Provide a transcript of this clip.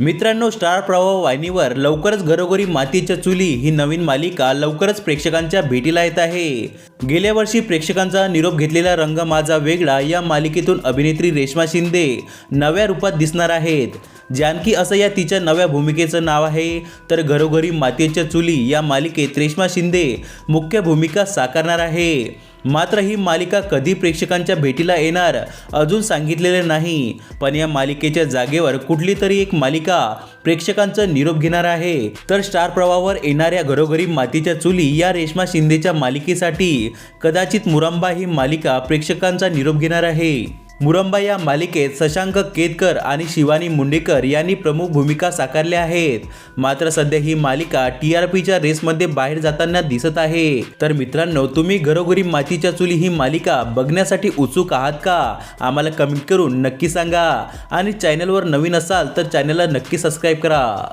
मित्रांनो स्टार प्रवाह वाहिनीवर लवकरच घरोघरी मातीच्या चुली ही नवीन मालिका लवकरच प्रेक्षकांच्या भेटीला येत आहे. गेल्या वर्षी प्रेक्षकांचा निरोप घेतलेला रंग माझा वेगळा या मालिकेतून अभिनेत्री रेश्मा शिंदे नव्या रूपात दिसणार आहेत. जानकी असं या तिच्या नव्या भूमिकेचं नाव आहे. तर घरोघरी मातीच्या चुली या मालिकेत रेश्मा शिंदे मुख्य भूमिका साकारणार आहे. मात्र ही मालिका कधी प्रेक्षकांच्या भेटीला येणार अजून सांगितलेले नाही. पण या मालिकेच्या जागेवर कुठली तरी एक मालिका प्रेक्षकांचा निरोप घेणार आहे. तर स्टार प्रवाहावर येणाऱ्या घरोघरी मातीच्या चुली या रेश्मा शिंदेच्या मालिकेसाठी कदाचित मुरंबा ही मालिका प्रेक्षकांचा निरोप घेणार आहे. मुरंबा या मालिकेत शशांक केतकर आणि शिवानी मुंडेकर यांनी प्रमुख भूमिका साकारल्या आहेत. मात्र सध्या ही मालिका टी आर पीच्या रेसमध्ये बाहेर जाताना दिसत आहे. तर मित्रांनो तुम्ही घरोघरी मातीच्या चुली ही मालिका बघण्यासाठी उत्सुक आहात का? आम्हाला कमेंट करून नक्की सांगा. आणि चॅनलवर नवीन असाल तर चॅनलला नक्की सबस्क्राईब करा.